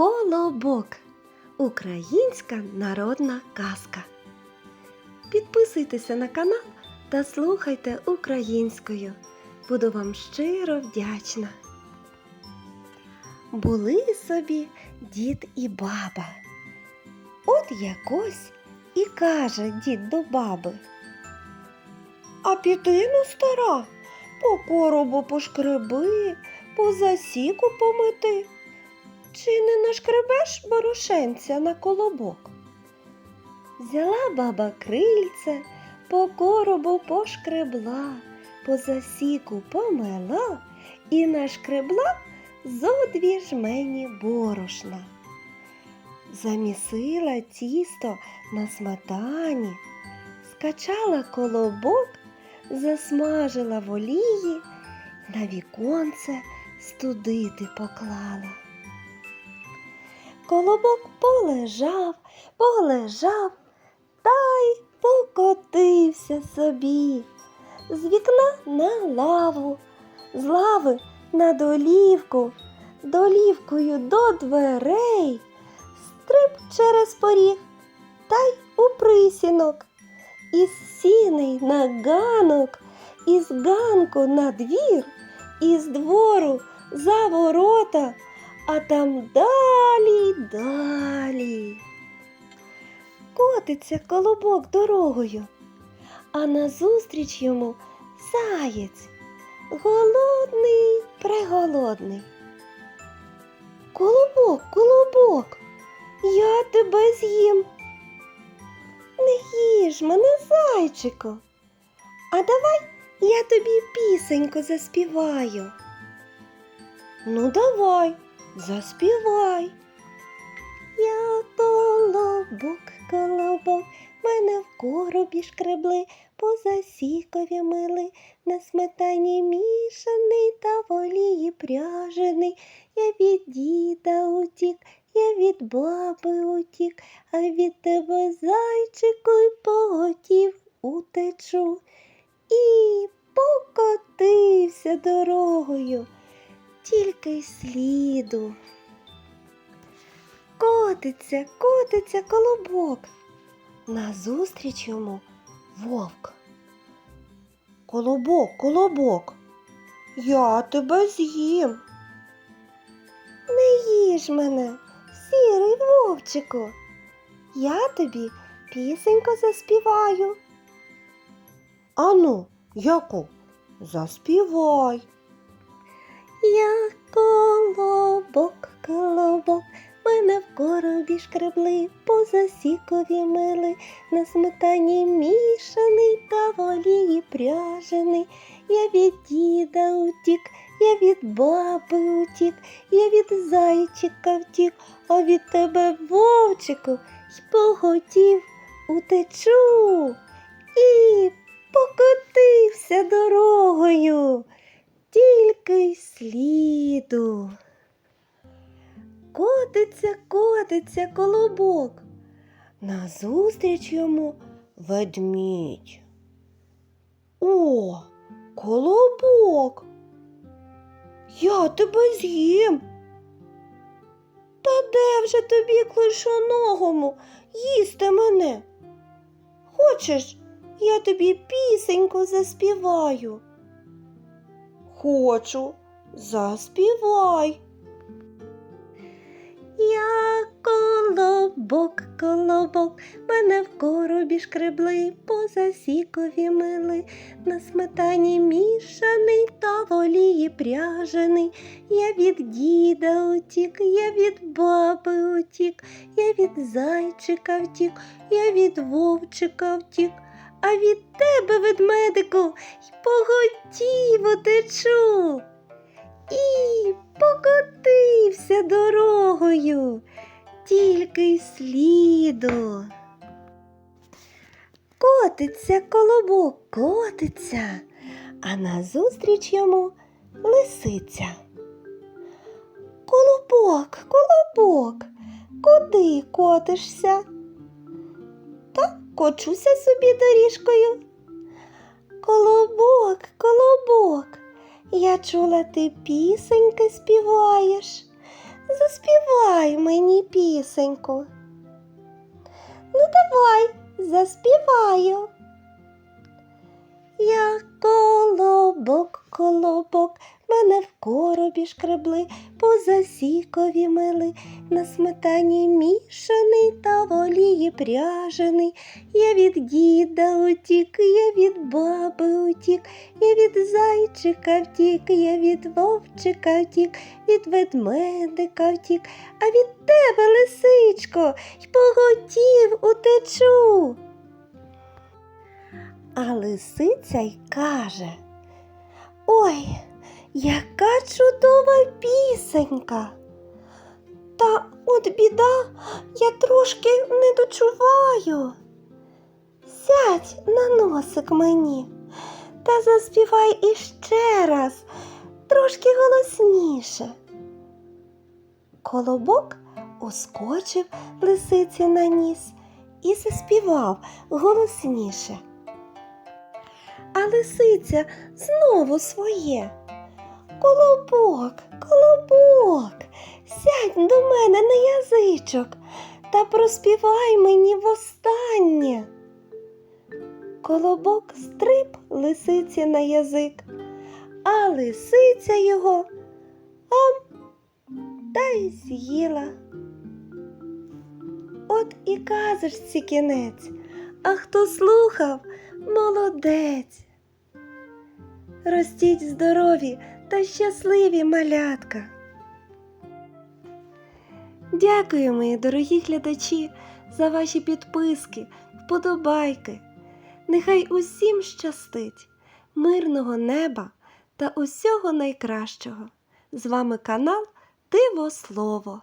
Колобок. Українська народна казка. Підписуйтеся на канал та слухайте українською. Буду вам щиро вдячна. Були собі дід і баба. От якось і каже дід до баби. А піти ну стара, по коробу пошкреби, по засіку помити. Чи не нашкребеш борошенця на колобок? Взяла баба крильце, по коробу пошкребла, по засіку помела і нашкребла зо дві жмені борошна. Замісила тісто на сметані, скачала колобок, засмажила в олії, на віконце студити поклала. Колобок полежав, полежав та й покотився собі. З вікна на лаву, з лави на долівку, долівкою до дверей, стриб через поріг та й у присінок, із сіней на ганок, із ганку на двір, із двору за ворота а там далі, далі. Котиться колобок дорогою, а назустріч йому заєць, голодний, преголодний. Колобок, колобок, я тебе з'їм. Не їж мене, зайчику, а давай я тобі пісеньку заспіваю. Ну, давай. Заспівай. Я колобок, колобок, мене в коробі шкребли, по засікові мили, на сметані мішаний та в олії пряжений. Я від діда утік, я від баби утік, а від тебе, зайчику, й поготів утечу. І покотився дорогою тільки й сліду. Котиться, котиться колобок. Назустріч йому вовк. Колобок, колобок, я тебе з'їм. Не їж мене, сірий вовчику. Я тобі пісеньку заспіваю. Ану, яку? Заспівай. Я колобок, колобок, мене в коробі шкребли, по засікові мили, на сметані мішаний та в пряжений. Я від діда утік, я від баби утік, я від зайчика втік, а від тебе, вовчику, й поготів утечу. І покотився дорогою тільки й сліду. Котиться, котиться колобок. Назустріч йому ведмідь. О, колобок. Я тебе з'їм. Та де вже тобі клишоногому їсти мене? Хочеш, я тобі пісеньку заспіваю? Хочу, заспівай. Я колобок, колобок, мене в коробі шкребли, по засікові мили, на сметані мішаний та в олії пряжений. Я від діда утік, я від баби утік, я від зайчика втік, я від вовчика втік. А від тебе, ведмедику, поготів утечу. І покотився дорогою, тільки й сліду. Котиться колобок, котиться, а назустріч йому лисиця. Колобок, колобок, куди котишся? Та кочуся собі доріжкою. Колобок, колобок, я чула, ти пісеньки співаєш. Заспівай мені пісеньку. Ну, давай, заспіваю. Я колобок, колобок, мене в коробі шкребли, по засікові мили, на сметані мішаний та в пряжений. Я від діда утік, я від баби утік, я від зайчика втік, я від вовчика втік, від ведмедика втік, а від тебе, лисичко, й поготів утечу. А лисиця й каже Ой, яка чудова пісенька. Та от біда, я трошки не дочуваю. Сядь на носик мені та заспівай іще раз, трошки голосніше. Колобок ускочив лисиці на ніс і заспівав голосніше. А лисиця знову своє. Колобок, колобок, сядь до мене на язичок та проспівай мені востаннє. Колобок стриб лисиці на язик, а лисиця його ам та й з'їла. От і казочці кінець, а хто слухав, молодець. Ростіть здорові та щасливі малятка. Дякую, мої дорогі глядачі, за ваші підписки, вподобайки. Нехай усім щастить, мирного неба та усього найкращого. З вами канал Диво Слово.